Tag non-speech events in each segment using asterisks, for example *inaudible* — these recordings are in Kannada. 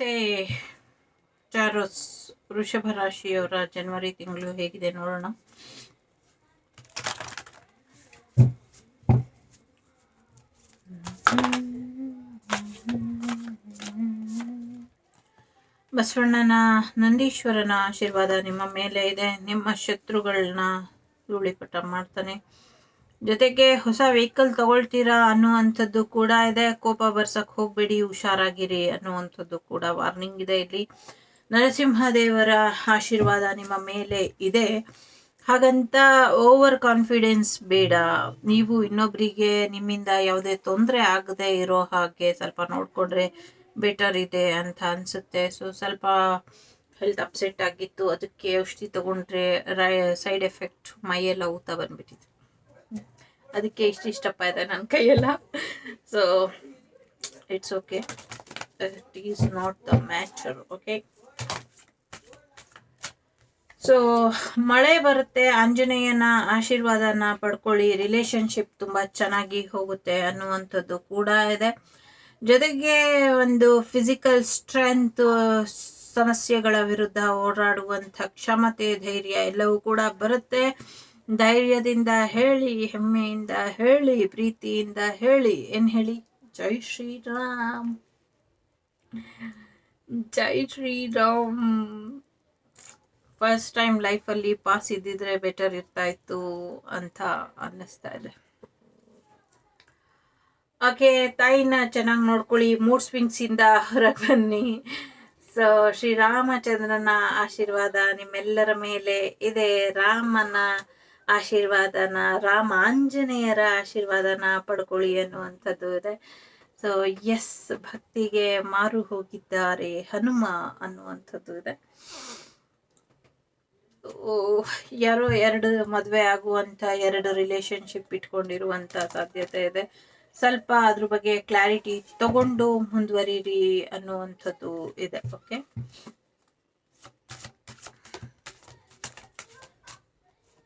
ಮತ್ತೆ ಚಾರೋಸ್ ವೃಷಭ ರಾಶಿಯವರ ಜನವರಿ ತಿಂಗಳು ಹೇಗಿದೆ ನೋಡೋಣ. ಬಸವಣ್ಣನ ನಂದೀಶ್ವರನ ಆಶೀರ್ವಾದ ನಿಮ್ಮ ಮೇಲೆ ಇದೆ. ನಿಮ್ಮ ಶತ್ರುಗಳನ್ನ ಧೂಳಿಪಟ ಮಾಡ್ತಾನೆ. ಜೊತೆಗೆ ಹೊಸ ವೆಹಿಕಲ್ ತಗೊಳ್ತೀರಾ ಅನ್ನುವಂಥದ್ದು ಕೂಡ ಇದೆ. ಕೋಪ ಬರ್ಸಕ್ಕೆ ಹೋಗ್ಬೇಡಿ, ಹುಷಾರಾಗಿರಿ ಅನ್ನುವಂಥದ್ದು ಕೂಡ ವಾರ್ನಿಂಗ್ ಇದೆ ಇಲ್ಲಿ. ನರಸಿಂಹದೇವರ ಆಶೀರ್ವಾದ ನಿಮ್ಮ ಮೇಲೆ ಇದೆ. ಹಾಗಂತ ಓವರ್ ಕಾನ್ಫಿಡೆನ್ಸ್ ಬೇಡ. ನೀವು ಇನ್ನೊಬ್ಬರಿಗೆ ನಿಮ್ಮಿಂದ ಯಾವುದೇ ತೊಂದರೆ ಆಗದೆ ಇರೋ ಹಾಗೆ ಸ್ವಲ್ಪ ನೋಡಿಕೊಂಡ್ರೆ ಬೆಟರ್ ಇದೆ ಅಂತ ಅನಿಸುತ್ತೆ. ಸೊ ಸ್ವಲ್ಪ ಹೆಲ್ತ್ ಅಪ್ಸೆಟ್ ಆಗಿತ್ತು. ಅದಕ್ಕೆ ಔಷಧಿ ತಗೊಂಡ್ರೆ ಸೈಡ್ ಎಫೆಕ್ಟ್ ಮೈಯೆಲ್ಲ ಊತ ಬಂದ್ಬಿಟ್ಟಿದೆ. ಅದಕ್ಕೆ ಇಷ್ಟ ಇಷ್ಟಪ್ಪ ಇದೆ ನನ್ನ ಕೈಯೆಲ್ಲ. So it's okay it is not the matter okay so ಮಳೆ ಬರುತ್ತೆ, ಆಂಜನೇಯನ ಆಶೀರ್ವಾದನ ಪಡ್ಕೊಳ್ಳಿ ರಿಲೇಶನ್ಶಿಪ್ ತುಂಬಾ ಚೆನ್ನಾಗಿ ಹೋಗುತ್ತೆ ಅನ್ನುವಂಥದ್ದು ಕೂಡ ಇದೆ. ಜೊತೆಗೆ ಒಂದು ಫಿಸಿಕಲ್ ಸ್ಟ್ರೆಂತ್ ಸಮಸ್ಯೆಗಳ ವಿರುದ್ಧ ಹೋರಾಡುವಂಥ ಕ್ಷಮತೆ, ಧೈರ್ಯ ಎಲ್ಲವೂ ಕೂಡ ಬರುತ್ತೆ. ಧೈರ್ಯದಿಂದ ಹೇಳಿ, ಹೆಮ್ಮೆಯಿಂದ ಹೇಳಿ, ಪ್ರೀತಿಯಿಂದ ಹೇಳಿ, ಏನ್ ಹೇಳಿ? ಜೈ ಶ್ರೀರಾಮ್. ಜೈ ಶ್ರೀರಾಮ್. ಫಸ್ಟ್ ಟೈಮ್ ಲೈಫಲ್ಲಿ ಪಾಸ್ ಇದ್ದಿದ್ರೆ ಬೆಟರ್ ಇರ್ತಾ ಇತ್ತು ಅಂತ ಅನ್ನಿಸ್ತಾ ಇದೆ. ಓಕೆ ತಾಯಿನ ಚೆನ್ನಾಗಿ ನೋಡ್ಕೊಳ್ಳಿ. ಮೂಡ್ ಸ್ವಿಂಗ್ಸ್ ಇಂದ ಹೊರಗೆ ಬನ್ನಿ. ಸೊ ಶ್ರೀರಾಮಚಂದ್ರನ ಆಶೀರ್ವಾದ ನಿಮ್ಮೆಲ್ಲರ ಮೇಲೆ ಇದೆ. ರಾಮನ ಆಶೀರ್ವಾದನ, ರಾಮ ಆಂಜನೇಯರ ಆಶೀರ್ವಾದನ ಪಡ್ಕೊಳ್ಳಿ ಅನ್ನುವಂಥದ್ದು ಇದೆ. ಸೊ ಎಸ್ ಭಕ್ತಿಗೆ ಮಾರು ಹೋಗಿದ್ದಾರೆ ಹನುಮ ಅನ್ನುವಂಥದ್ದು ಇದೆ. ಯಾರೋ ಎರಡು ಮದುವೆ ಆಗುವಂತ ಎರಡು ರಿಲೇಶನ್ಶಿಪ್ ಇಟ್ಕೊಂಡಿರುವಂತ ಸಾಧ್ಯತೆ ಇದೆ. ಸ್ವಲ್ಪ ಅದ್ರ ಬಗ್ಗೆ ಕ್ಲಾರಿಟಿ ತಗೊಂಡು ಮುಂದುವರಿರಿ ಅನ್ನುವಂಥದ್ದು ಇದೆ ಓಕೆ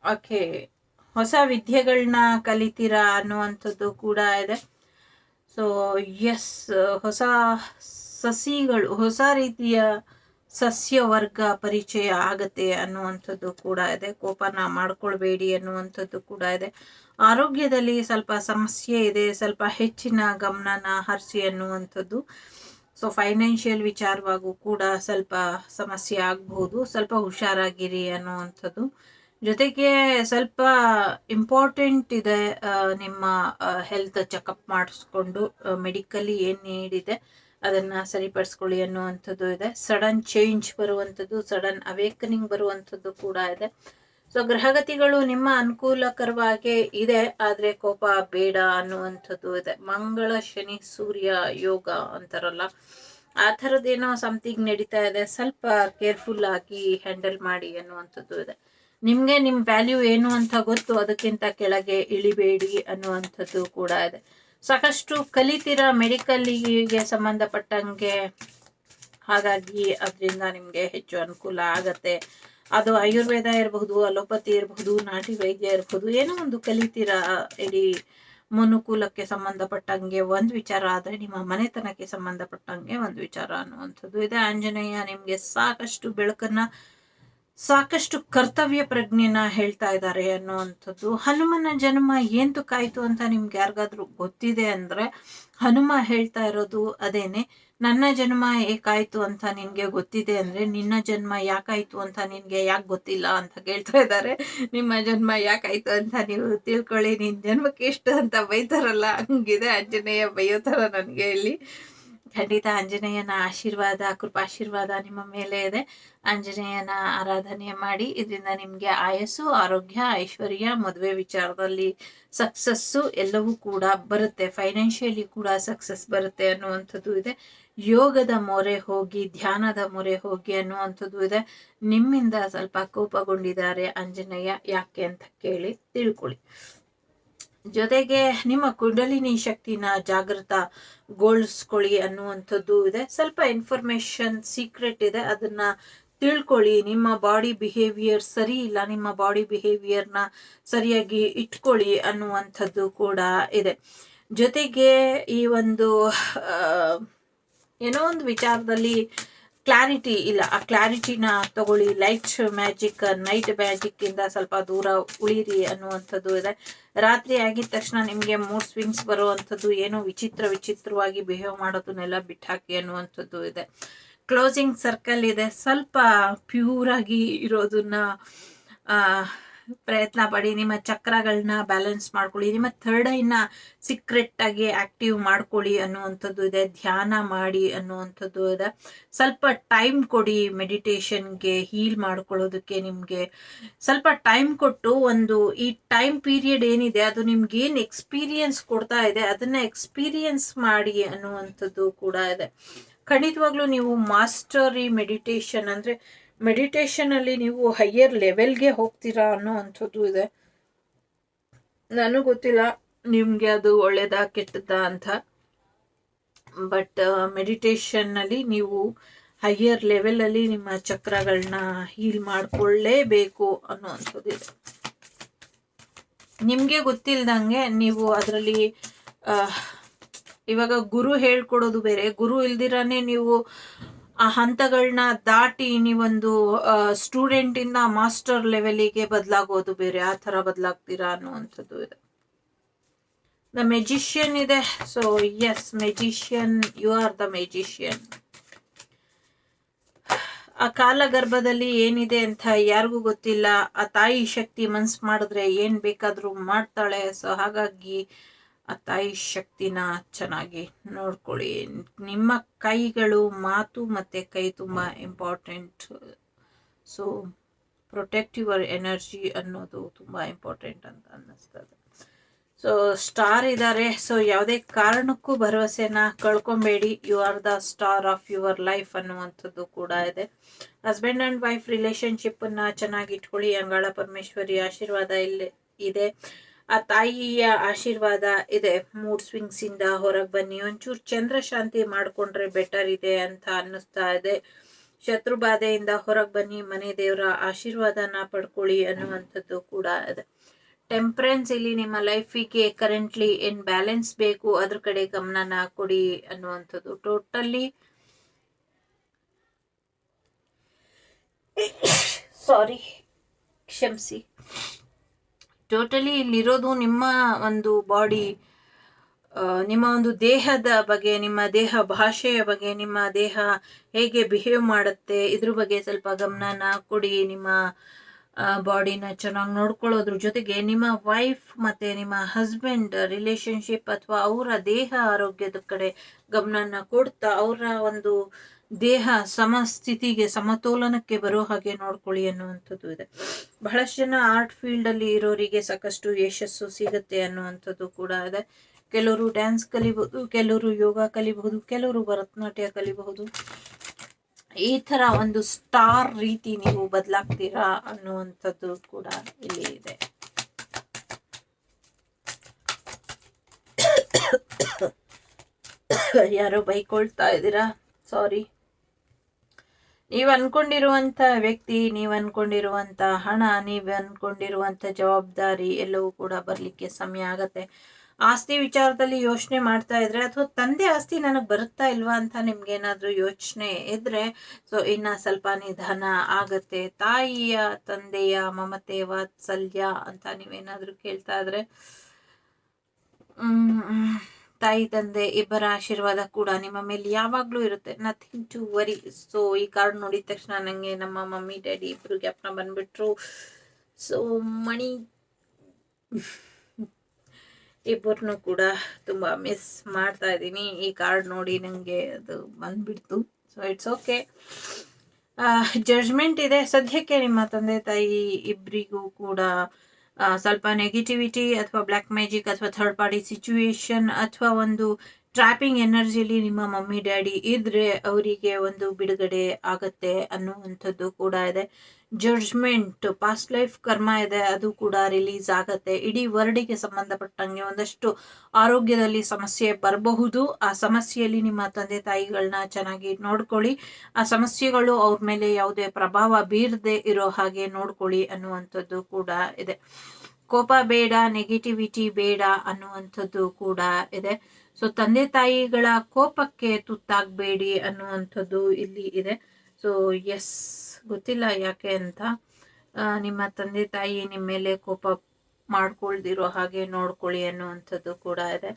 ಓಕೆ, ಹೊಸ ವಿದ್ಯೆಗಳನ್ನ ಕಲಿತೀರಾ ಅನ್ನುವಂಥದ್ದು ಕೂಡ ಇದೆ. ಸೊ ಎಸ್ ಹೊಸ ಸಸಿಗಳು, ಹೊಸ ರೀತಿಯ ಸಸ್ಯ ವರ್ಗ ಪರಿಚಯ ಆಗತ್ತೆ ಅನ್ನುವಂಥದ್ದು ಕೂಡ ಇದೆ. ಕೋಪನ ಮಾಡ್ಕೊಳ್ಬೇಡಿ ಅನ್ನುವಂಥದ್ದು ಕೂಡ ಇದೆ. ಆರೋಗ್ಯದಲ್ಲಿ ಸ್ವಲ್ಪ ಸಮಸ್ಯೆ ಇದೆ, ಸ್ವಲ್ಪ ಹೆಚ್ಚಿನ ಗಮನನ ಹರಿಸಿ ಅನ್ನುವಂಥದ್ದು. ಸೊ ಫೈನಾನ್ಷಿಯಲ್ ವಿಚಾರವಾಗೂ ಕೂಡ ಸ್ವಲ್ಪ ಸಮಸ್ಯೆ ಆಗ್ಬೋದು. ಸ್ವಲ್ಪ ಹುಷಾರಾಗಿರಿ ಅನ್ನುವಂಥದ್ದು. ಜೊತೆಗೆ ಸ್ವಲ್ಪ ಇಂಪಾರ್ಟೆಂಟ್ ಇದೆ ನಿಮ್ಮ ಹೆಲ್ತ್ ಚೆಕಪ್ ಮಾಡಿಸ್ಕೊಂಡು ಮೆಡಿಕಲಿ ಏನು ನೀಡಿದೆ ಅದನ್ನ ಸರಿಪಡಿಸ್ಕೊಳ್ಳಿ ಅನ್ನುವಂಥದ್ದು ಇದೆ. ಸಡನ್ ಚೇಂಜ್ ಬರುವಂಥದ್ದು ಸಡನ್ ಅವೇಕನಿಂಗ್ ಬರುವಂಥದ್ದು ಕೂಡ ಇದೆ. ಸೊ ಗ್ರಹಗತಿಗಳು ನಿಮ್ಮ ಅನುಕೂಲಕರವಾಗಿ ಇದೆ, ಆದರೆ ಕೋಪ ಬೇಡ ಅನ್ನುವಂಥದ್ದು ಇದೆ. ಮಂಗಳ, ಶನಿ, ಸೂರ್ಯ, ಯೋಗ ಅಂತಾರಲ್ಲ, ಆ ಥರದ್ದೇನೋ ಸಮಥಿಂಗ್ ನಡೀತಾ ಇದೆ. ಸ್ವಲ್ಪ ಕೇರ್ಫುಲ್ ಆಗಿ ಹ್ಯಾಂಡಲ್ ಮಾಡಿ ಅನ್ನುವಂಥದ್ದು ಇದೆ. ನಿಮ್ಗೆ ನಿಮ್ಮ ವ್ಯಾಲ್ಯೂ ಏನು ಅಂತ ಗೊತ್ತು, ಅದಕ್ಕಿಂತ ಕೆಳಗೆ ಇಳಿಬೇಡಿ ಅನ್ನುವಂಥದ್ದು ಕೂಡ ಇದೆ. ಸಾಕಷ್ಟು ಕಲಿತೀರಾ ಮೆಡಿಕಲ್ಲಿಗೆ ಸಂಬಂಧಪಟ್ಟಂಗೆ? ಹಾಗಾಗಿ ಅದರಿಂದ ನಿಮಗೆ ಹೆಚ್ಚು ಅನುಕೂಲ ಆಗತ್ತೆ. ಅದು ಆಯುರ್ವೇದ ಇರಬಹುದು, ಅಲೋಪತಿ ಇರಬಹುದು, ನಾಟಿ ವೈದ್ಯ ಇರಬಹುದು, ಏನೋ ಒಂದು ಕಲಿತೀರಾ? ಇಡೀ ಮನುಕೂಲಕ್ಕೆ ಸಂಬಂಧಪಟ್ಟಂಗೆ ಒಂದು ವಿಚಾರ ಆದರೆ ನಿಮ್ಮ ಮನೆತನಕ್ಕೆ ಸಂಬಂಧಪಟ್ಟಂಗೆ ಒಂದು ವಿಚಾರ ಅನ್ನುವಂಥದ್ದು ಇದೆ. ಆಂಜನೇಯ, ನಿಮಗೆ ಸಾಕಷ್ಟು ಬೆಳಕನ್ನ ಸಾಕಷ್ಟು ಕರ್ತವ್ಯ ಪ್ರಜ್ಞೆನ ಹೇಳ್ತಾ ಇದ್ದಾರೆ ಅನ್ನುವಂಥದ್ದು. ಹನುಮನ ಜನ್ಮ ಏಂತಕ್ಕಾಯ್ತು ಅಂತ ನಿಮ್ಗೆ ಯಾರಿಗಾದ್ರೂ ಗೊತ್ತಿದೆ ಅಂದ್ರೆ ಹನುಮ ಹೇಳ್ತಾ ಇರೋದು ಅದೇನೆ. ನನ್ನ ಜನ್ಮ ಏಕಾಯ್ತು ಅಂತ ನಿನ್ಗೆ ಗೊತ್ತಿದೆ ಅಂದ್ರೆ ನಿನ್ನ ಜನ್ಮ ಯಾಕಾಯ್ತು ಅಂತ ನಿನ್ಗೆ ಯಾಕೆ ಗೊತ್ತಿಲ್ಲ ಅಂತ ಕೇಳ್ತಾ ಇದ್ದಾರೆ. ನಿಮ್ಮ ಜನ್ಮ ಯಾಕಾಯ್ತು ಅಂತ ನೀವು ತಿಳ್ಕೊಳ್ಳಿ. ನಿನ್ ಜನ್ಮಕ್ಕೆ ಎಷ್ಟು ಅಂತ ಬೈತಾರಲ್ಲ. ಹಂಗಿದೆ. ಆಂಜನೇಯ ಬೈಯೋ ಥರ ನನಗೆ ಇಲ್ಲಿ ಖಂಡಿತ ಆಂಜನೇಯನ ಆಶೀರ್ವಾದ, ಕೃಪಾಶೀರ್ವಾದ ನಿಮ್ಮ ಮೇಲೆ ಇದೆ. ಆಂಜನೇಯನ ಆರಾಧನೆ ಮಾಡಿ, ಇದರಿಂದ ನಿಮಗೆ ಆಯಸ್ಸು, ಆರೋಗ್ಯ, ಐಶ್ವರ್ಯ, ಮದುವೆ ವಿಚಾರದಲ್ಲಿ ಸಕ್ಸಸ್ಸು ಎಲ್ಲವೂ ಕೂಡ ಬರುತ್ತೆ. ಫೈನಾನ್ಷಿಯಲಿ ಕೂಡ ಸಕ್ಸಸ್ ಬರುತ್ತೆ ಅನ್ನುವಂಥದ್ದು ಇದೆ. ಯೋಗದ ಮೊರೆ ಹೋಗಿ, ಧ್ಯಾನದ ಮೊರೆ ಹೋಗಿ ಅನ್ನುವಂಥದ್ದು ಇದೆ. ನಿಮ್ಮಿಂದ ಸ್ವಲ್ಪ ಕೋಪಗೊಂಡಿದ್ದಾರೆ ಆಂಜನೇಯ, ಯಾಕೆ ಅಂತ ಕೇಳಿ ತಿಳ್ಕೊಳ್ಳಿ. ಜೊತೆಗೆ ನಿಮ್ಮ ಕುಂಡಲಿನಿ ಶಕ್ತಿನ ಜಾಗೃತಗೊಳಿಸ್ಕೊಳ್ಳಿ ಅನ್ನುವಂಥದ್ದು ಇದೆ. ಸ್ವಲ್ಪ ಇನ್ಫಾರ್ಮೇಶನ್ ಸೀಕ್ರೆಟ್ ಇದೆ. ಅದನ್ನ ತಿಳ್ಕೊಳ್ಳಿ. ನಿಮ್ಮ ಬಾಡಿ ಬಿಹೇವಿಯರ್ ಸರಿ ಇಲ್ಲ. ನಿಮ್ಮ ಬಾಡಿ ಬಿಹೇವಿಯರ್ನ ಸರಿಯಾಗಿ ಇಟ್ಕೊಳ್ಳಿ ಅನ್ನುವಂಥದ್ದು ಕೂಡ ಇದೆ. ಜೊತೆಗೆ ಈ ಒಂದು ಏನೋ ಒಂದು ವಿಚಾರದಲ್ಲಿ ಕ್ಲಾರಿಟಿ ಇಲ್ಲ. ಆ ಕ್ಲಾರಿಟಿನ ತಗೊಳ್ಳಿ. ಲೈಟ್ ಮ್ಯಾಜಿಕ್ ನೈಟ್ ಮ್ಯಾಜಿಕ್ ಇಂದ ಸ್ವಲ್ಪ ದೂರ ಉಳಿರಿ ಅನ್ನುವಂಥದ್ದು ಇದೆ. ರಾತ್ರಿ ಆಗಿದ ತಕ್ಷಣ ನಿಮಗೆ ಮೂಡ್ ಸ್ವಿಂಗ್ಸ್ ಬರುವಂಥದ್ದು, ಏನು ವಿಚಿತ್ರ ವಿಚಿತ್ರವಾಗಿ ಬಿಹೇವ್ ಮಾಡೋದನ್ನೆಲ್ಲ ಬಿಟ್ಟಾಕಿ ಅನ್ನುವಂಥದ್ದು ಇದೆ. ಕ್ಲೋಸಿಂಗ್ ಸರ್ಕಲ್ ಇದೆ. ಸ್ವಲ್ಪ ಪ್ಯೂರಾಗಿ ಇರೋದನ್ನ ಪ್ರಯತ್ನ ಪಡಿ, ನಿಮ್ಮ ಚಕ್ರಗಳನ್ನ ಬ್ಯಾಲೆನ್ಸ್ ಮಾಡ್ಕೊಳ್ಳಿ, ನಿಮ್ಮ ಥರ್ಡ್ ಐನ ಸೀಕ್ರೆಟ್ ಆಗಿ ಆಕ್ಟಿವ್ ಮಾಡ್ಕೊಳ್ಳಿ ಅನ್ನುವಂಥದ್ದು ಇದೆ, ಧ್ಯಾನ ಮಾಡಿ ಅನ್ನುವಂಥದ್ದು ಇದೆ. ಸ್ವಲ್ಪ ಟೈಮ್ ಕೊಡಿ ಮೆಡಿಟೇಷನ್ಗೆ ಹೀಲ್ ಮಾಡ್ಕೊಳ್ಳೋದಕ್ಕೆ ನಿಮಗೆ. ಸ್ವಲ್ಪ ಟೈಮ್ ಕೊಟ್ಟು ಒಂದು, ಈ ಟೈಮ್ ಪೀರಿಯಡ್ ಏನಿದೆ, ಅದು ನಿಮ್ಗೆ ಎಕ್ಸ್ಪೀರಿಯನ್ಸ್ ಕೊಡ್ತಾ ಇದೆ, ಅದನ್ನ ಎಕ್ಸ್ಪೀರಿಯನ್ಸ್ ಮಾಡಿ ಅನ್ನುವಂಥದ್ದು ಕೂಡ ಇದೆ. ಖಂಡಿತವಾಗ್ಲೂ ನೀವು ಮಾಸ್ಟರಿ ಮೆಡಿಟೇಷನ್ ಅಂದ್ರೆ ಮೆಡಿಟೇಷನ್ ಅಲ್ಲಿ ನೀವು ಹೈಯರ್ ಲೆವೆಲ್ಗೆ ಹೋಗ್ತೀರಾ ಅನ್ನೋ ಅಂಥದ್ದು ಇದೆ. ನನಗೆ ಗೊತ್ತಿಲ್ಲ ನಿಮ್ಗೆ ಅದು ಒಳ್ಳೇದಾ ಕೆಟ್ಟದಾ ಅಂತ. ಬಟ್ ಮೆಡಿಟೇಷನ್ ಅಲ್ಲಿ ನೀವು ಹೈಯರ್ ಲೆವೆಲ್ ಅಲ್ಲಿ ನಿಮ್ಮ ಚಕ್ರಗಳನ್ನ ಹೀಲ್ ಮಾಡ್ಕೊಳ್ಳೇಬೇಕು ಅನ್ನುವಂಥದ್ದು ಇದೆ. ನಿಮ್ಗೆ ಗೊತ್ತಿಲ್ದಂಗೆ ನೀವು ಅದರಲ್ಲಿ ಇವಾಗ ಗುರು ಹೇಳ್ಕೊಡೋದು ಬೇರೆ. ಗುರು ಇಲ್ದಿರಾನೆ ನೀವು ಆ ಹಂತಗಳನ್ನ ದಾಟಿ ನೀವೊಂದು ಸ್ಟೂಡೆಂಟ್ ಇಂದ ಮಾಸ್ಟರ್ ಲೆವೆಲಿಗೆ ಬದಲಾಗೋದು ಬೇರೆ, ಆ ತರ ಬದಲಾಗ್ತೀರಾ ಅನ್ನುವಂಥದ್ದು ಇದೆ. ದ ಮೆಜಿಷಿಯನ್ ಇದೆ. So yes magician you are the magician ಆ ಕಾಲ ಗರ್ಭದಲ್ಲಿ ಏನಿದೆ ಅಂತ ಯಾರಿಗೂ ಗೊತ್ತಿಲ್ಲ. ಆ ತಾಯಿ ಶಕ್ತಿ ಮನ್ಸು ಮಾಡಿದ್ರೆ ಏನ್ ಬೇಕಾದ್ರೂ ಮಾಡ್ತಾಳೆ. ಸೊ ಹಾಗಾಗಿ ಆ ತಾಯಿ ಶಕ್ತಿನ ಚೆನ್ನಾಗಿ ನೋಡ್ಕೊಳ್ಳಿ. ನಿಮ್ಮ ಕೈಗಳು, ಮಾತು ಮತ್ತು ಕೈ ತುಂಬ important so protect your energy ಅನ್ನೋದು ತುಂಬ ಇಂಪಾರ್ಟೆಂಟ್ ಅಂತ ಅನ್ನಿಸ್ತದೆ. ಸೊ ಸ್ಟಾರ್ ಇದ್ದಾರೆ ಸೊ ಯಾವುದೇ ಕಾರಣಕ್ಕೂ ಭರವಸೆನ ಕಳ್ಕೊಬೇಡಿ. You are the star of your life ಅನ್ನುವಂಥದ್ದು ಕೂಡ ಇದೆ. ಹಸ್ಬೆಂಡ್ ಆ್ಯಂಡ್ ವೈಫ್ ರಿಲೇಷನ್ಶಿಪ್ಪನ್ನು ಚೆನ್ನಾಗಿ ಇಟ್ಕೊಳ್ಳಿ. ಅಂಗಾಳ ಪರಮೇಶ್ವರಿ ಆಶೀರ್ವಾದ ಇಲ್ಲಿ ಇದೆ. ಆ ತಾಯಿಯ ಆಶೀರ್ವಾದ ಇದೆ. ಮೂಡ್ ಸ್ವಿಂಗ್ಸ್ ಇಂದ ಹೊರಗೆ ಬನ್ನಿ. ಒಂಚೂರು ಚಂದ್ರ ಶಾಂತಿ ಮಾಡ್ಕೊಂಡ್ರೆ ಬೆಟರ್ ಇದೆ ಅಂತ ಅನ್ನಿಸ್ತಾ ಇದೆ. ಶತ್ರು ಬಾಧೆಯಿಂದ ಹೊರಗೆ ಬನ್ನಿ. ಮನೆ ದೇವರ ಆಶೀರ್ವಾದನ ಪಡ್ಕೊಳ್ಳಿ ಅನ್ನುವಂಥದ್ದು ಕೂಡ ಇದೆ. ಟೆಂಪ್ರೆನ್ಸ್ ಇಲ್ಲಿ ನಿಮ್ಮ ಲೈಫಿಗೆ ಕರೆಂಟ್ಲಿ ಏನ್ ಬ್ಯಾಲೆನ್ಸ್ ಬೇಕು, ಅದ್ರ ಕಡೆ ಗಮನನ ಕೊಡಿ ಅನ್ನುವಂಥದ್ದು. ಟೋಟಲಿ ಸಾರಿ *coughs* ಕ್ಷಮಿಸಿ. ಟೋಟಲಿ ಇಲ್ಲಿರೋದು ನಿಮ್ಮ ಒಂದು ಬಾಡಿ ನಿಮ್ಮ ಒಂದು ದೇಹದ ಬಗ್ಗೆ, ನಿಮ್ಮ ದೇಹ ಭಾಷೆಯ ಬಗ್ಗೆ, ನಿಮ್ಮ ದೇಹ ಹೇಗೆ ಬಿಹೇವ್ ಮಾಡುತ್ತೆ, ಇದ್ರ ಬಗ್ಗೆ ಸ್ವಲ್ಪ ಗಮನನ ಕೊಡಿ. ನಿಮ್ಮ ಬಾಡಿನ ಚೆನ್ನಾಗಿ ನೋಡ್ಕೊಳ್ಳೋದ್ರ ಜೊತೆಗೆ ನಿಮ್ಮ ವೈಫ್ ಮತ್ತೆ ನಿಮ್ಮ ಹಸ್ಬೆಂಡ್ ರಿಲೇಶನ್ಶಿಪ್ ಅಥವಾ ಅವರ ದೇಹ ಆರೋಗ್ಯದ ಕಡೆ ಗಮನನ ಕೊಡ್ತಾ, ಅವರ ಒಂದು ದೇಹ ಸಮಸ್ಥಿತಿಗೆ, ಸಮತೋಲನಕ್ಕೆ ಬರೋ ಹಾಗೆ ನೋಡ್ಕೊಳ್ಳಿ ಅನ್ನುವಂಥದ್ದು ಇದೆ. ಬಹಳಷ್ಟು ಜನ ಆರ್ಟ್ ಫೀಲ್ಡ್ ಅಲ್ಲಿ ಇರೋರಿಗೆ ಸಾಕಷ್ಟು ಯಶಸ್ಸು ಸಿಗುತ್ತೆ ಅನ್ನುವಂಥದ್ದು ಕೂಡ ಇದೆ. ಕೆಲವರು ಡ್ಯಾನ್ಸ್ ಕಲಿಬಹುದು, ಕೆಲವರು ಯೋಗ ಕಲಿಬಹುದು, ಕೆಲವರು ಭರತನಾಟ್ಯ ಕಲಿಬಹುದು. ಈ ತರ ಒಂದು ಸ್ಟಾರ್ ರೀತಿ ನೀವು ಬದಲಾಗ್ತೀರಾ ಅನ್ನುವಂಥದ್ದು ಕೂಡ ಇಲ್ಲಿ ಇದೆ. *coughs* ಯಾರೋ ಬೈಕೊಳ್ತಾ ಇದ್ದೀರಾ? ಸಾರಿ ನೀವು ಅಂದ್ಕೊಂಡಿರುವಂಥ ವ್ಯಕ್ತಿ, ನೀವು ಅಂದ್ಕೊಂಡಿರುವಂಥ ಹಣ, ನೀವು ಅಂದ್ಕೊಂಡಿರುವಂಥ ಜವಾಬ್ದಾರಿ ಎಲ್ಲವೂ ಕೂಡ ಬರಲಿಕ್ಕೆ ಸಮಯ ಆಗತ್ತೆ. ಆಸ್ತಿ ವಿಚಾರದಲ್ಲಿ ಯೋಚನೆ ಮಾಡ್ತಾ ಇದ್ರೆ ಅಥವಾ ತಂದೆ ಆಸ್ತಿ ನನಗೆ ಬರುತ್ತಾ ಇಲ್ವಾ ಅಂತ ನಿಮ್ಗೇನಾದರೂ ಯೋಚನೆ ಇದ್ರೆ, ಸೊ ಇನ್ನ ಸ್ವಲ್ಪ ನಿಧಾನ ಆಗತ್ತೆ. ತಾಯಿಯ, ತಂದೆಯ ಮಮತೆ ವಾತ್ಸಲ್ಯ ಅಂತ ನೀವೇನಾದರೂ ಕೇಳ್ತಾ ಇದ್ರೆ ತಾಯಿ ತಂದೆ ಇಬ್ಬರ ಆಶೀರ್ವಾದ ಕೂಡ ನಿಮ್ಮ ಮೇಲೆ ಯಾವಾಗ್ಲೂ ಇರುತ್ತೆ. ನಥಿಂಗ್ ಟು ವರಿ ಸೊ ಈ ಕಾರ್ಡ್ ನೋಡಿದ ತಕ್ಷಣ ನಂಗೆ ನಮ್ಮ ಮಮ್ಮಿ, ಡ್ಯಾಡಿ ಇಬ್ರು ಜ್ಞಾಪನ ಬಂದ್ಬಿಟ್ರು. ಸೊ ಮಣಿ ಇಬ್ಬರನ್ನು ಕೂಡ ತುಂಬ ಮಿಸ್ ಮಾಡ್ತಾ ಇದ್ದೀನಿ. ಈ ಕಾರ್ಡ್ ನೋಡಿ ನಂಗೆ ಅದು ಬಂದ್ಬಿಡ್ತು. ಸೊ ಇಟ್ಸ್ ಓಕೆ ಜಡ್ಜ್ಮೆಂಟ್ ಇದೆ. ಸದ್ಯಕ್ಕೆ ನಿಮ್ಮ ತಂದೆ ತಾಯಿ ಇಬ್ಬರಿಗೂ ಕೂಡ ಸ್ವಲ್ಪ ನೆಗೆಟಿವಿಟಿ ಅಥವಾ ಬ್ಲ್ಯಾಕ್ ಮ್ಯಾಜಿಕ್ ಅಥವಾ ಥರ್ಡ್ ಪಾರ್ಟಿ ಸಿಚುವೇಶನ್ ಅಥವಾ ಒಂದು ಟ್ರಾಪಿಂಗ್ ಎನರ್ಜಿಲಿ ನಿಮ್ಮ ಮಮ್ಮಿ, ಡ್ಯಾಡಿ ಇದ್ರೆ ಅವರಿಗೆ ಒಂದು ಬಿಡುಗಡೆ ಆಗತ್ತೆ ಅನ್ನುವಂಥದ್ದು ಕೂಡ ಇದೆ. ಜಡ್ಜ್ಮೆಂಟ್ ಪಾಸ್ಟ್ ಲೈಫ್ ಕರ್ಮ ಇದೆ, ಅದು ಕೂಡ ರಿಲೀಸ್ ಆಗತ್ತೆ. ಇಡೀ ವರ್ಡಿಗೆ ಸಂಬಂಧಪಟ್ಟಂಗೆ ಒಂದಷ್ಟು ಆರೋಗ್ಯದಲ್ಲಿ ಸಮಸ್ಯೆ ಬರಬಹುದು. ಆ ಸಮಸ್ಯೆಯಲ್ಲಿ ನಿಮ್ಮ ತಂದೆ ತಾಯಿಗಳನ್ನ ಚೆನ್ನಾಗಿ ನೋಡ್ಕೊಳ್ಳಿ. ಆ ಸಮಸ್ಯೆಗಳು ಅವ್ರ ಮೇಲೆ ಯಾವುದೇ ಪ್ರಭಾವ ಬೀರದೆ ಇರೋ ಹಾಗೆ ನೋಡ್ಕೊಳ್ಳಿ ಅನ್ನುವಂಥದ್ದು ಕೂಡ ಇದೆ. ಕೋಪ ಬೇಡ ನೆಗೆಟಿವಿಟಿ ಬೇಡ ಅನ್ನುವಂಥದ್ದು ಕೂಡ ಇದೆ. ಸೊ ತಂದೆ ತಾಯಿಗಳ ಕೋಪಕ್ಕೆ ತುತ್ತಾಗಬೇಡಿ ಅನ್ನುವಂಥದ್ದು ಇಲ್ಲಿ ಇದೆ. ಸೊ ಎಸ್ ಗೊತ್ತಿಲ್ಲ ಯಾಕೆ ಅಂತ. ನಿಮ್ಮ ತಂದೆ ತಾಯಿ ನಿಮ್ಮ ಮೇಲೆ ಕೋಪ ಮಾಡ್ಕೊಳ್ದಿರೋ ಹಾಗೆ ನೋಡ್ಕೊಳ್ಳಿ ಅನ್ನುವಂಥದ್ದು ಕೂಡ ಇದೆ.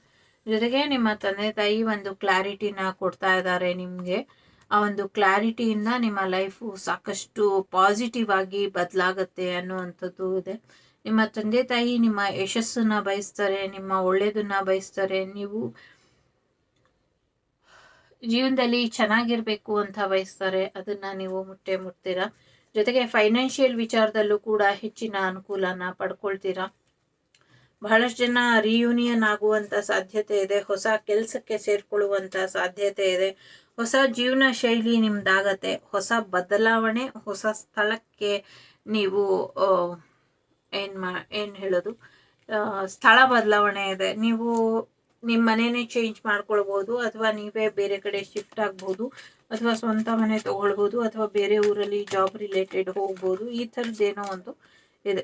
ಜೊತೆಗೆ ನಿಮ್ಮ ತಂದೆ ತಾಯಿ ಒಂದು ಕ್ಲಾರಿಟಿನ ಕೊಡ್ತಾ ಇದ್ದಾರೆ ನಿಮಗೆ. ಆ ಒಂದು ಕ್ಲಾರಿಟಿಯಿಂದ ನಿಮ್ಮ ಲೈಫು ಸಾಕಷ್ಟು ಪಾಸಿಟಿವ್ ಆಗಿ ಬದಲಾಗತ್ತೆ ಅನ್ನುವಂಥದ್ದು ಇದೆ. ನಿಮ್ಮ ತಂದೆ ತಾಯಿ ನಿಮ್ಮ ಯಶಸ್ಸನ್ನ ಬಯಸ್ತಾರೆ, ನಿಮ್ಮ ಒಳ್ಳೆಯದನ್ನ ಬಯಸ್ತಾರೆ, ನೀವು ಜೀವನದಲ್ಲಿ ಚೆನ್ನಾಗಿರ್ಬೇಕು ಅಂತ ಬಯಸ್ತಾರೆ, ಅದನ್ನ ನೀವು ಮುಟ್ಟೆ ಮುಟ್ತೀರಾ? ಜೊತೆಗೆ ಫೈನಾನ್ಷಿಯಲ್ ವಿಚಾರದಲ್ಲೂ ಕೂಡ ಹೆಚ್ಚಿನ ಅನುಕೂಲನ ಪಡ್ಕೊಳ್ತೀರಾ? ಬಹಳಷ್ಟು ಜನ ರಿಯೂನಿಯನ್ ಆಗುವಂತ ಸಾಧ್ಯತೆ ಇದೆ, ಹೊಸ ಕೆಲಸಕ್ಕೆ ಸೇರ್ಕೊಳ್ಳುವಂತ ಸಾಧ್ಯತೆ ಇದೆ, ಹೊಸ ಜೀವನ ಶೈಲಿ ನಿಮ್ದಾಗತ್ತೆ, ಹೊಸ ಬದಲಾವಣೆ, ಹೊಸ ಸ್ಥಳಕ್ಕೆ ನೀವು ಏನ್ ಮಾ, ಏನು ಹೇಳೋದು? ಸ್ಥಳ ಬದಲಾವಣೆ ಇದೆ. ನೀವು ನಿಮ್ಮ ಮನೆನೇ ಚೇಂಜ್ ಮಾಡ್ಕೊಳ್ಬೋದು, ಅಥವಾ ನೀವೇ ಬೇರೆ ಕಡೆ ಶಿಫ್ಟ್ ಆಗ್ಬೋದು, ಅಥವಾ ಸ್ವಂತ ಮನೆ ತಗೊಳ್ಬೋದು, ಅಥವಾ ಬೇರೆ ಊರಲ್ಲಿ ಜಾಬ್ ರಿಲೇಟೆಡ್ ಹೋಗ್ಬೋದು, ಈ ಥರದ್ದೇನೋ ಒಂದು ಇದೆ.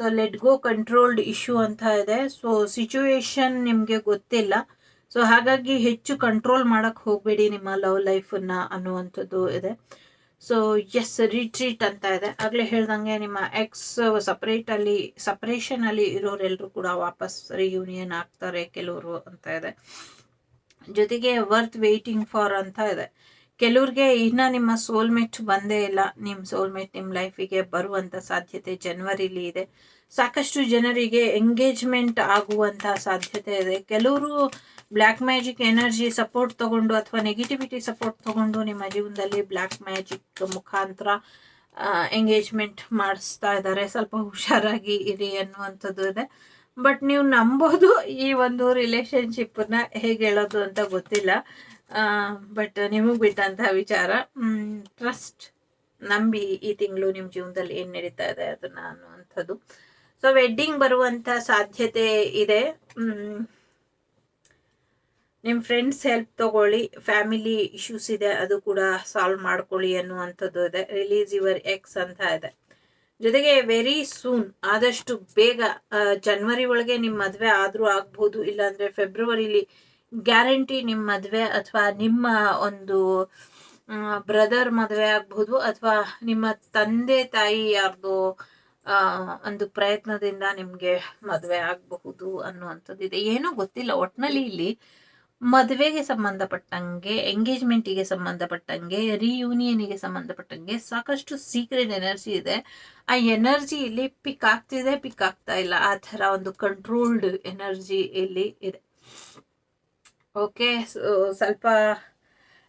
So let go controlled issue ಅಂತ ಇದೆ. ಸೊ ಸಿಚುವೇಶನ್ ನಿಮಗೆ ಗೊತ್ತಿಲ್ಲ. ಸೊ ಹಾಗಾಗಿ ಹೆಚ್ಚು ಕಂಟ್ರೋಲ್ ಮಾಡಕ್ ಹೋಗಬೇಡಿ ನಿಮ್ಮ ಲವ್ ಲೈಫನ್ನ ಅನ್ನುವಂಥದ್ದು ಇದೆ. ಸೊ ಎಸ್ ರಿಟ್ರೀಟ್ ಅಂತ ಇದೆ. ಆಗಲೇ ಹೇಳ್ದಂಗೆ ನಿಮ್ಮ ಎಕ್ಸ್ ಸಪ್ರೇಟಲ್ಲಿ ಅಲ್ಲಿ ಸಪ್ರೇಷನ್ ಅಲ್ಲಿ ಇರೋರೆಲ್ಲರೂ ಕೂಡ ವಾಪಸ್ ರಿಯೂನಿಯನ್ ಆಗ್ತಾರೆ ಕೆಲವರು ಅಂತ ಇದೆ. ಜೊತೆಗೆ ವರ್ತ್ ವೇಟಿಂಗ್ ಫಾರ್ ಅಂತ ಇದೆ. ಕೆಲವ್ರಿಗೆ ಇನ್ನೂ ನಿಮ್ಮ ಸೋಲ್ಮೇಟ್ ಬಂದೇ ಇಲ್ಲ. ನಿಮ್ಮ ಸೋಲ್ಮೇಟ್ ನಿಮ್ಮ ಲೈಫಿಗೆ ಬರುವಂಥ ಸಾಧ್ಯತೆ ಜನ್ವರಿಲಿ ಇದೆ. ಸಾಕಷ್ಟು ಜನರಿಗೆ ಎಂಗೇಜ್ಮೆಂಟ್ ಆಗುವಂಥ ಸಾಧ್ಯತೆ ಇದೆ. ಕೆಲವರು ಬ್ಲ್ಯಾಕ್ ಮ್ಯಾಜಿಕ್ ಎನರ್ಜಿ ಸಪೋರ್ಟ್ ತಗೊಂಡು ಅಥವಾ ನೆಗೆಟಿವಿಟಿ ಸಪೋರ್ಟ್ ತಗೊಂಡು ನಿಮ್ಮ ಜೀವನದಲ್ಲಿ ಬ್ಲ್ಯಾಕ್ ಮ್ಯಾಜಿಕ್ ಮುಖಾಂತರ ಎಂಗೇಜ್ಮೆಂಟ್ ಮಾಡಿಸ್ತಾ ಇದ್ದಾರೆ. ಸ್ವಲ್ಪ ಹುಷಾರಾಗಿ ಇರಿ ಅನ್ನುವಂಥದ್ದು ಇದೆ. ಬಟ್ ನೀವು ನಂಬೋದು ಈ ಒಂದು ರಿಲೇಶನ್ಶಿಪ್ನ ಹೇಗೆ ಹೇಳೋದು ಅಂತ ಗೊತ್ತಿಲ್ಲ. ಬಟ್ ನಿಮಗೆ ಬಿಟ್ಟಂತಹ ವಿಚಾರ. ಟ್ರಸ್ಟ್ ನಂಬಿ ಈ ತಿಂಗಳು ನಿಮ್ಮ ಜೀವನದಲ್ಲಿ ಏನು ನಡೀತಾ ಇದೆ ಅದನ್ನ ಅನ್ನುವಂಥದ್ದು. ಸೊ ವೆಡ್ಡಿಂಗ್ ಬರುವಂತ ಸಾಧ್ಯತೆ ಇದೆ. ನಿಮ್ಮ ಫ್ರೆಂಡ್ಸ್ ಹೆಲ್ಪ್ ತಗೊಳ್ಳಿ ಫ್ಯಾಮಿಲಿ ಇಶ್ಯೂಸ್ ಇದೆ, ಅದು ಕೂಡ ಸಾಲ್ವ್ ಮಾಡ್ಕೊಳ್ಳಿ ಅನ್ನುವಂಥದ್ದು ಇದೆ. ರಿಲೀಸ್ ಯುವರ್ ಎಕ್ಸ್ ಅಂತ ಇದೆ. ಜೊತೆಗೆ ವೆರಿ ಸೂನ್ ಆದಷ್ಟು ಬೇಗ ಜನ್ವರಿ ಒಳಗೆ ನಿಮ್ಮ ಮದುವೆ ಆದರೂ ಆಗ್ಬೋದು, ಇಲ್ಲಾಂದರೆ ಫೆಬ್ರವರಿಲಿ ಗ್ಯಾರಂಟಿ ನಿಮ್ಮ ಮದುವೆ ಅಥವಾ ನಿಮ್ಮ ಒಂದು ಬ್ರದರ್ ಮದುವೆ ಆಗ್ಬೋದು, ಅಥವಾ ನಿಮ್ಮ ತಂದೆ, ತಾಯಿ ಯಾರ್ದು ಒಂದು ಪ್ರಯತ್ನದಿಂದ ನಿಮಗೆ ಮದುವೆ ಆಗಬಹುದು ಅನ್ನುವಂಥದ್ದು ಇದೆ. ಏನೂ ಗೊತ್ತಿಲ್ಲ ಒಟ್ಟಿನಲ್ಲಿ ಇಲ್ಲಿ ಮದುವೆಗೆ ಸಂಬಂಧಪಟ್ಟಂಗೆ ಎಂಗೇಜ್ಮೆಂಟಿಗೆ ಸಂಬಂಧಪಟ್ಟಂಗೆ ರಿಯೂನಿಯನ್ಗೆ ಸಂಬಂಧಪಟ್ಟಂಗೆ ಸಾಕಷ್ಟು ಸೀಕ್ರೆಟ್ ಎನರ್ಜಿ ಇದೆ. ಆ ಎನರ್ಜಿ ಇಲ್ಲಿ ಪಿಕ್ ಆಗ್ತಿದೆ ಪಿಕ್ ಆಗ್ತಾ ಇಲ್ಲ. ಆ ಥರ ಒಂದು ಕಂಟ್ರೋಲ್ಡ್ ಎನರ್ಜಿ ಇಲ್ಲಿ ಇದೆ. ಓಕೆ ಸ್ವಲ್ಪ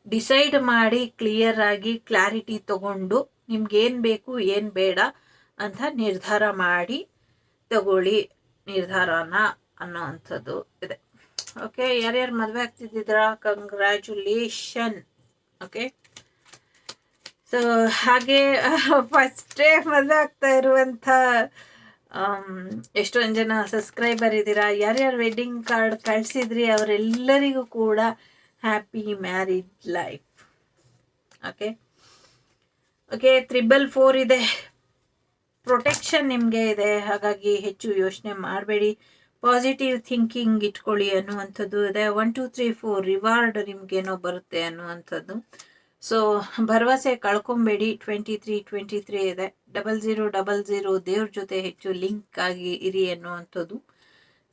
ಡಿಸೈಡ್ ಮಾಡಿ ಕ್ಲಿಯರ್ ಆಗಿ ಕ್ಲಾರಿಟಿ ತಗೊಂಡು ನಿಮ್ಗೆ ಏನು ಬೇಕು, ಏನು ಬೇಡ ಅಂತ ನಿರ್ಧಾರ ಮಾಡಿ ತಗೊಳ್ಳಿ ನಿರ್ಧಾರನ ಅನ್ನೋವಂಥದ್ದು ಇದೆ. ಓಕೆ ಯಾರ್ಯಾರು ಮದುವೆ ಆಗ್ತಿದ್ದಿದ್ರ ಕಂಗ್ರ್ಯಾಚುಲೇಷನ್ ಓಕೆ ಸೊ ಹಾಗೆ *laughs* ಫಸ್ಟೇ ಮದುವೆ ಆಗ್ತಾ ಇರುವಂಥ ಎಷ್ಟೊಂದು ಜನ ಸಬ್ಸ್ಕ್ರೈಬರ್ ಇದ್ದೀರಾ? ಯಾರ್ಯಾರು ವೆಡ್ಡಿಂಗ್ ಕಾರ್ಡ್ ಕಳಿಸಿದ್ರಿ? ಅವರೆಲ್ಲರಿಗೂ ಕೂಡ happy married life okay okay triple four ಇದೆ. ಪ್ರೊಟೆಕ್ಷನ್ ನಿಮಗೆ ಇದೆ. ಹಾಗಾಗಿ ಹೆಚ್ಚು ಯೋಚನೆ ಮಾಡಬೇಡಿ. ಪಾಸಿಟಿವ್ ಥಿಂಕಿಂಗ್ ಇಟ್ಕೊಳ್ಳಿ ಅನ್ನುವಂಥದ್ದು. ಇದೆ one two three four reward ನಿಮ್ಗೇನೋ ಬರುತ್ತೆ ಅನ್ನುವಂಥದ್ದು. ಸೊ ಭರವಸೆ ಕಳ್ಕೊಬೇಡಿ. ಟ್ವೆಂಟಿ ತ್ರೀ ಟ್ವೆಂಟಿ ತ್ರೀ ಇದೆ. ಡಬಲ್ ಝೀರೋ ಡಬಲ್ ಝೀರೋ ದೇವ್ರ ಜೊತೆ ಹೆಚ್ಚು ಲಿಂಕ್ ಆಗಿ ಇರಿ ಅನ್ನುವಂಥದ್ದು.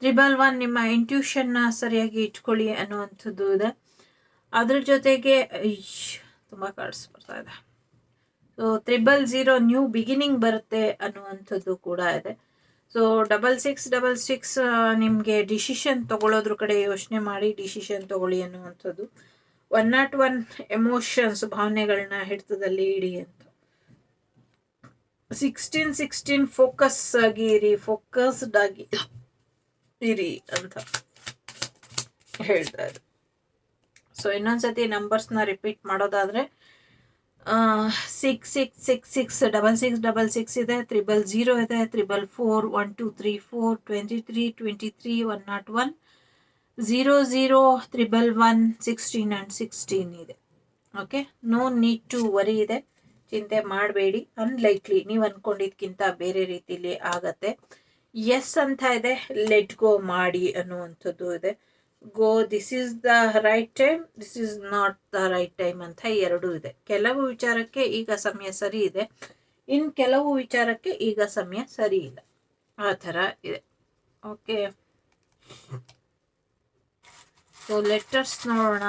ತ್ರಿಬಲ್ ಒನ್ ನಿಮ್ಮ ಇಂಟ್ಯೂಷನ್ನ ಸರಿಯಾಗಿ ಇಟ್ಕೊಳ್ಳಿ ಅನ್ನುವಂಥದ್ದು ಇದೆ. ಅದ್ರ ಜೊತೆಗೆ ತುಂಬ ಕಾರ್ಡ್ಸ್ ಬರ್ತಾ ಇದೆ. So triple zero new beginning ಬರುತ್ತೆ ಅನ್ನುವಂಥದ್ದು ಕೂಡ ಇದೆ. So double six double six ನಿಮಗೆ ಡಿಸಿಷನ್ ತಗೊಳ್ಳೋದ್ರ ಕಡೆ ಯೋಚನೆ ಮಾಡಿ ಡಿಸಿಷನ್ ತಗೊಳ್ಳಿ ಅನ್ನುವಂಥದ್ದು. ಒನ್ ನಾಟ್ ಒನ್ ಎಮೋಷನ್ಸ್ ಭಾವನೆಗಳನ್ನ ಹಿಡಿತದಲ್ಲಿ ಇಡಿ ಅಂತ. ಸಿಕ್ಸ್ಟೀನ್ ಸಿಕ್ಸ್ಟೀನ್ ಫೋಕಸ್ ಆಗಿ ಇರಿ ಫೋಕಸ್ಡ್ ಆಗಿ ಇರಿ ಅಂತ ಹೇಳ್ತಾ ಸೊ ಇನ್ನೊಂದ್ಸತಿ ನಂಬರ್ಸ್ನ ರಿಪೀಟ್ ಮಾಡೋದಾದ್ರೆ six six six six double six double six ಇದೆ ತ್ರಿಬಲ್ ಜೀರೋ ಇದೆ triple four one two three four twenty three twenty three one not one zero zero triple one sixteen and sixteen ಇದೆ. Okay no need to worry ಇದೆ. ಚಿಂತೆ ಮಾಡಬೇಡಿ. ಅನ್ಲೈಕ್ಲಿ ನೀವು ಅಂದ್ಕೊಂಡಿದ್ಕಿಂತ ಬೇರೆ ರೀತಿಲಿ ಆಗತ್ತೆ. ಎಸ್ ಅಂತ ಇದೆ. ಲೆಟ್ ಗೋ ಮಾಡಿ ಅನ್ನುವಂಥದ್ದು ಇದೆ. Go this is the right time this is not the right time ಅಂತ ಎರಡೂ ಇದೆ. ಕೆಲವು ವಿಚಾರಕ್ಕೆ ಈಗ ಸಮಯ ಸರಿ ಇದೆ. ಇನ್ ಕೆಲವು ವಿಚಾರಕ್ಕೆ ಈಗ ಸಮಯ ಸರಿ ಇಲ್ಲ. ಆ ಥರ ಇದೆ. ಓಕೆ. ಸೊ ಲೆಟರ್ಸ್ ನೋಡೋಣ.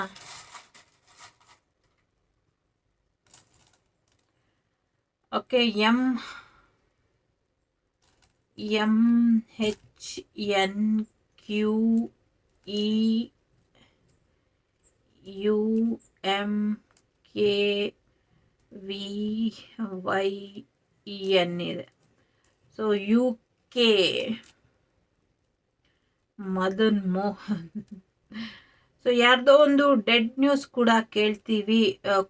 Okay, M M H N, Q E U M K V Y E N ಇದೆ so U K Madan Mohan. So ಯಾರ್ದೋ ಒಂದು ಡೆಡ್ ನ್ಯೂಸ್ ಕೂಡ ಕೇಳ್ತೀವಿ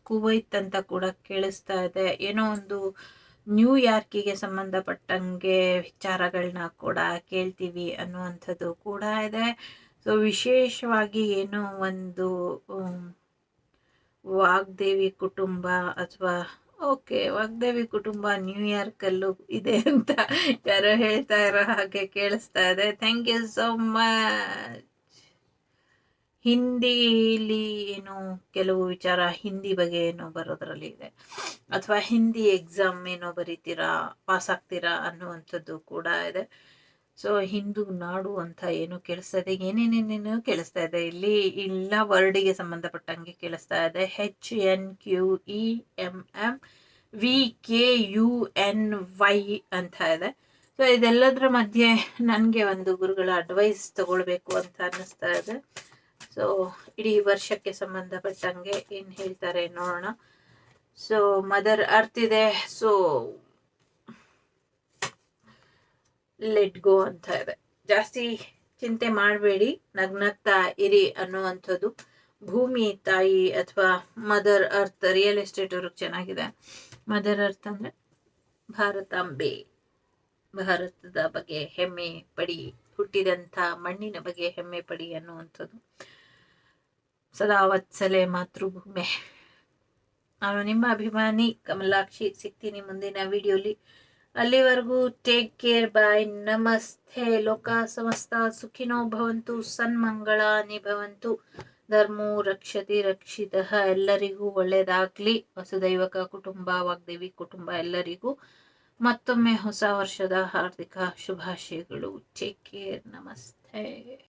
ಕುವೈತ್ ಅಂತ ಕೂಡ ಕೇಳಿಸ್ತಾ ಇದೆ. ಏನೋ ಒಂದು ನ್ಯೂಯಾರ್ಕಿಗೆ ಸಂಬಂಧಪಟ್ಟಂಗೆ ವಿಚಾರಗಳನ್ನ ಕೂಡ ಕೇಳ್ತೀವಿ ಅನ್ನುವಂಥದ್ದು ಕೂಡ ಇದೆ. ಸೊ ವಿಶೇಷವಾಗಿ ಏನು ಒಂದು ವಾಗ್ದೇವಿ ಕುಟುಂಬ ಅಥವಾ, ಓಕೆ, ವಾಗ್ದೇವಿ ಕುಟುಂಬ ನ್ಯೂಯಾರ್ಕಲ್ಲೂ ಇದೆ ಅಂತ ಯಾರೋ ಹೇಳ್ತಾ ಇರೋ ಹಾಗೆ ಕೇಳಿಸ್ತಾ ಇದೆ. ಥ್ಯಾಂಕ್ ಯು ಸೋ ಮಚ್ ಹಿಂದಿಲಿ ಏನು ಕೆಲವು ವಿಚಾರ, ಹಿಂದಿ ಬಗ್ಗೆ ಏನೋ ಬರೋದ್ರಲ್ಲಿ ಇದೆ. ಅಥವಾ, ಹಿಂದಿ ಎಕ್ಸಾಮ್ ಏನೋ ಬರೀತೀರಾ ಪಾಸ್ ಆಗ್ತೀರಾ ಅನ್ನುವಂಥದ್ದು ಕೂಡ ಇದೆ. ಸೊ ಹಿಂದೂ ನಾಡು ಅಂತ ಏನು ಕೇಳಿಸ್ತಾ ಇದೆ ಏನೇನೇನೇನು ಕೇಳಿಸ್ತಾ ಇದೆ. ಇಲ್ಲಿ ಇಲ್ಲ ವರ್ಡಿಗೆ ಸಂಬಂಧಪಟ್ಟಂಗೆ ಕೇಳಿಸ್ತಾ ಇದೆ. H N Q E M M V K U N Y ಅಂತ ಇದೆ. ಸೊ ಇದೆಲ್ಲದರ ಮಧ್ಯೆ ನನಗೆ ಒಂದು ಗುರುಗಳ ಅಡ್ವೈಸ್ ತಗೊಳ್ಬೇಕು ಅಂತ ಅನ್ನಿಸ್ತಾ ಇದೆ. ಸೊ ಇಡೀ ವರ್ಷಕ್ಕೆ ಸಂಬಂಧಪಟ್ಟಂಗೆ ಏನು ಹೇಳ್ತಾರೆ ನೋಡೋಣ. ಸೊ ಮದರ್ ಅರ್ತ್ ಇದೆ. ಸೊ ಲೆಟ್ ಗೋ ಅಂತ ಇದೆ. ಜಾಸ್ತಿ ಚಿಂತೆ ಮಾಡಬೇಡಿ ನಗ್ನಗ್ತಾ ಇರಿ ಅನ್ನುವಂಥದ್ದು ಭೂಮಿ, ತಾಯಿ ಅಥವಾ ಮದರ್ ಅರ್ತ್ ರಿಯಲ್ ಎಸ್ಟೇಟ್ ಅವ್ರಿಗೆ ಚೆನ್ನಾಗಿದೆ. ಮದರ್ ಅರ್ತ್ ಅಂದರೆ ಭಾರತಾಂಬೆ. ಭಾರತದ ಬಗ್ಗೆ ಹೆಮ್ಮೆ ಪಡಿ, ಹುಟ್ಟಿದಂಥ ಮಣ್ಣಿನ ಬಗ್ಗೆ ಹೆಮ್ಮೆ ಪಡಿ ಅನ್ನುವಂಥದ್ದು. ಸದಾ ವತ್ಸಲೆ ಮಾತೃಭೂಮಿ. ನಾನು ನಿಮ್ಮ ಅಭಿಮಾನಿ ಕಮಲಾಕ್ಷಿ ಸಿಗ್ತೀನಿ ಮುಂದಿನ ವಿಡಿಯೋಲಿ. ಅಲ್ಲಿವರೆಗೂ ಟೇಕ್ ಕೇರ್ ಬಾಯ್ ನಮಸ್ತೆ. ಲೋಕ ಸಮಸ್ತ ಸುಖಿನೋ ಭವಂತು, ಸನ್ಮಂಗಳಾನಿ ಭವಂತು. ಧರ್ಮೋ ರಕ್ಷತಿ ರಕ್ಷಿತ. ಎಲ್ಲರಿಗೂ ಒಳ್ಳೆಯದಾಗಲಿ ವಸುದೈವಕ ಕುಟುಂಬ, ವಾಗ್ದೇವಿ ಕುಟುಂಬ ಎಲ್ಲರಿಗೂ ಮತ್ತೊಮ್ಮೆ ಹೊಸ ವರ್ಷದ ಹಾರ್ದಿಕ ಶುಭಾಶಯಗಳು. ಟೇಕ್ ಕೇರ್ ನಮಸ್ತೆ.